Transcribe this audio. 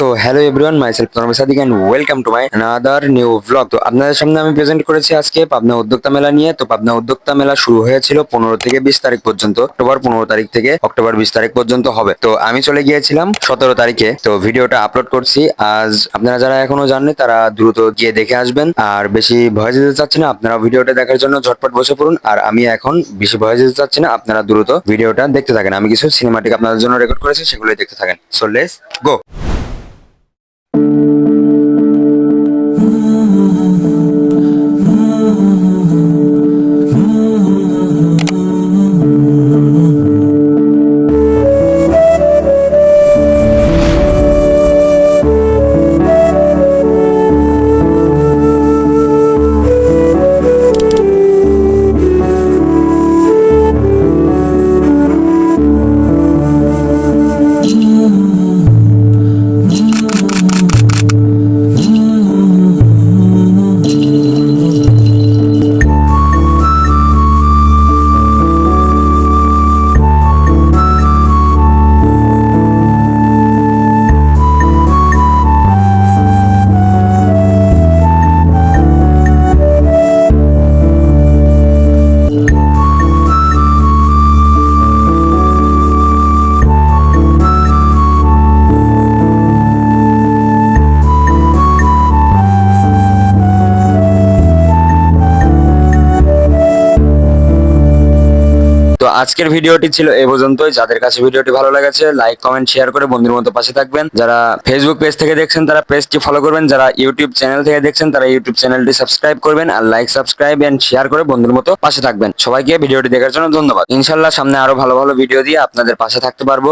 So hello everyone myself তরমে Sadiq and welcome to my another new blog তো আপনাদের সামনে আমি প্রেজেন্ট করেছি আজকে পাবনা উদ্যোক্তা মেলা নিয়ে। তো পাবনা উদ্যোক্তা মেলা শুরু হয়েছিল পনেরো থেকে বিশ তারিখ পর্যন্ত। অক্টোবর পনেরো তারিখ থেকে অক্টোবর বিশ তারিখ পর্যন্ত হবে। তো আমি চলে গিয়েছিলাম সতেরো তারিখে। তো ভিডিওটা আপলোড করছি। আজ আপনারা যারা এখনও জানেন, তারা দ্রুত গিয়ে দেখে আসবেন। আর বেশি ভয় যেতে চাচ্ছি না, আপনারা ভিডিওটা দেখার জন্য ঝটপট বসে পড়ুন। আর আমি এখন বেশি ভয় যেতে চাচ্ছি না, আপনারা দ্রুত ভিডিওটা দেখতে থাকেন। আমি কিছু সিনেমাটিক আপনাদের জন্য রেকর্ড করেছি, সেগুলোই দেখতে থাকেন। সো লেটস গো তো আজকের ভিডিওটি ছিল এ পর্যন্তই। যাদের কাছে ভিডিওটি ভালো লেগেছে লাইক কমেন্ট শেয়ার করে বন্ধুর মতো পাশে থাকবেন। যারা ফেসবুক পেজ থেকে দেখছেন, তারা পেজটি ফলো করবেন। যারা ইউটিউব চ্যানেল থেকে দেখছেন, তারা ইউটিউব চ্যানেলটি সাবস্ক্রাইব করবেন আর লাইক সাবস্ক্রাইব এন্ড শেয়ার করে বন্ধুর মতো পাশে থাকবেন। সবাইকে ভিডিওটি দেখার জন্য ধন্যবাদ। ইনশাল্লাহ সামনে আরও ভালো ভালো ভিডিও দিয়ে আপনাদের পাশে থাকতে পারব।